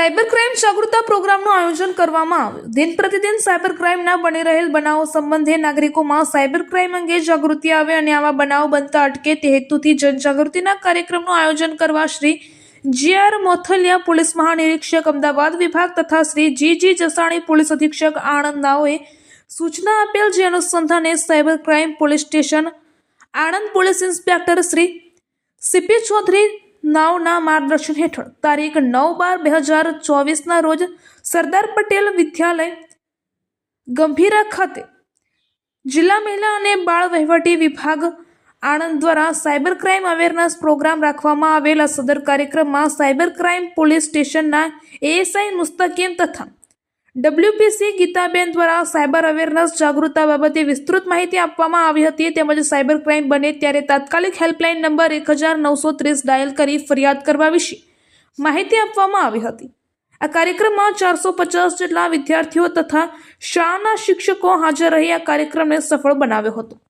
Cyber crime જાગૃતતા પ્રોગ્રામનું આયોજન કરવામાં આવ્યું. દિન પ્રતિદિન સાયબર ક્રાઇમના બની રહેલ બનાવો સંબંધે નાગરિકોમાં સાયબર ક્રાઇમ અંગે જાગૃતિ આવે અને આવા બનાવો બનતા અટકે તે હેતુથી જનજાગૃતિના કાર્યક્રમનું આયોજન કરવા Shri G R Mothaliya police મહાનિરીક્ષક Ahmedabad વિભાગ તથા Shri G G Jasani police અધિક્ષક આણંદ નાઓએ સૂચના આપેલ જે અનુસંધાને cyber crime police station Anand police inspector Shri CP Chaudhary નાવના માર્ગદર્શન હેઠળ તારીખ નવ બાર બે હજાર ચોવીસના રોજ સરદાર પટેલ વિદ્યાલય ગંભીરા ખાતે જિલ્લા મહિલા અને બાળ વહીવટી વિભાગ આણંદ દ્વારા સાયબર ક્રાઇમ અવેરનેસ પ્રોગ્રામ રાખવામાં આવેલા સદર કાર્યક્રમમાં સાયબર ક્રાઇમ પોલીસ સ્ટેશનના એએસઆઈ મુસ્તકીમ તથા ડબ્લ્યુપીસી ગીતાબેન દ્વારા સાયબર અવેરનેસ જાગૃતતા બાબતે વિસ્તૃત માહિતી આપવામાં આવી હતી. તેમજ સાયબર ક્રાઇમ બને ત્યારે તાત્કાલિક હેલ્પલાઇન નંબર એક હજાર નવસો ત્રીસ ડાયલ કરી ફરિયાદ કરવા વિશે માહિતી આપવામાં આવી હતી. આ કાર્યક્રમમાં ચારસો પચાસ જેટલા વિદ્યાર્થીઓ તથા શાળાના શિક્ષકો હાજર રહી આ કાર્યક્રમને સફળ બનાવ્યો હતો.